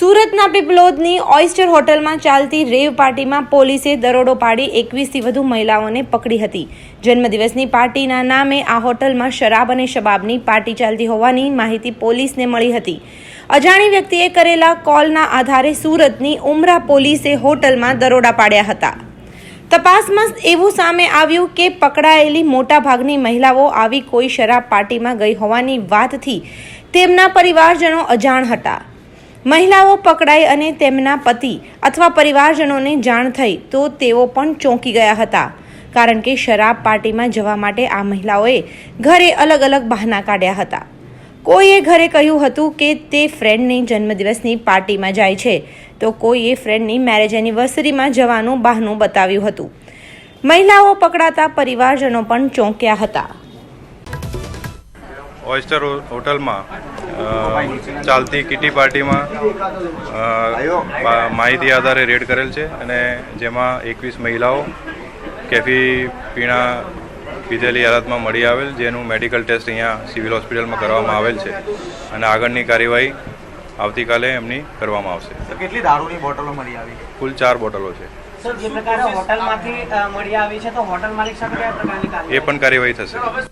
સુરતના પીપલોદની ઓઇસ્ટર હોટલમાં ચાલતી રેવ પાર્ટીમાં પોલીસે દરોડો પાડી એકવીસથી વધુ મહિલાઓને પકડી હતી. જન્મદિવસની પાર્ટીના નામે આ હોટલમાં શરાબ અને શબાબની પાર્ટી ચાલતી હોવાની માહિતી પોલીસને મળી હતી. અજાણી વ્યક્તિએ કરેલા કોલના આધારે સુરતની ઉમરા પોલીસે હોટલમાં દરોડા પાડ્યા હતા. તપાસમાં એવું સામે આવ્યું કે પકડાયેલી મોટાભાગની મહિલાઓ આવી કોઈ શરાબ પાર્ટીમાં ગઈ હોવાની વાતથી તેમના પરિવારજનો અજાણ હતા. મહિલાઓ પકડાઈ અને તેમના પતિ અથવા પરિવારજનોને જાણ થઈ તો તેઓ પણ ચોંકી ગયા હતા. કારણ કે શરાબ પાર્ટીમાં જવા માટે આ મહિલાઓએ ઘરે અલગ અલગ બહાના કાઢ્યા હતા. કોઈએ ઘરે કહ્યું હતું કે તે ફ્રેન્ડની જન્મદિવસની પાર્ટીમાં જાય છે, તો કોઈએ ફ્રેન્ડની મેરેજ એનિવર્સરીમાં જવાનું બહાનું બતાવ્યું હતું. મહિલાઓ પકડાતા પરિવારજનો પણ ચોંક્યા હતા. ઓયસ્ટર હોટલમાં ચાલતી કિટી પાર્ટીમાં માહિતી આધારે રેડ કરેલ છે અને જેમાં એકવીસ મહિલાઓ કેફી પીણા પીધેલી હાલતમાં મળી આવેલ જેનું મેડિકલ ટેસ્ટ અહીંયા સિવિલ હોસ્પિટલમાં કરવામાં આવેલ છે અને આગળની કાર્યવાહી આવતીકાલે એમની કરવામાં આવશે. કેટલી દારૂની બોટલો મળી આવી? કુલ ચાર બોટલો છે. સર જે પ્રકારે હોટલમાંથી અ, મળી આવી છે તો હોટલ માલિક સામે કયા પ્રકારની કાર્યવાહી એ પણ કાર્યવાહી થશે.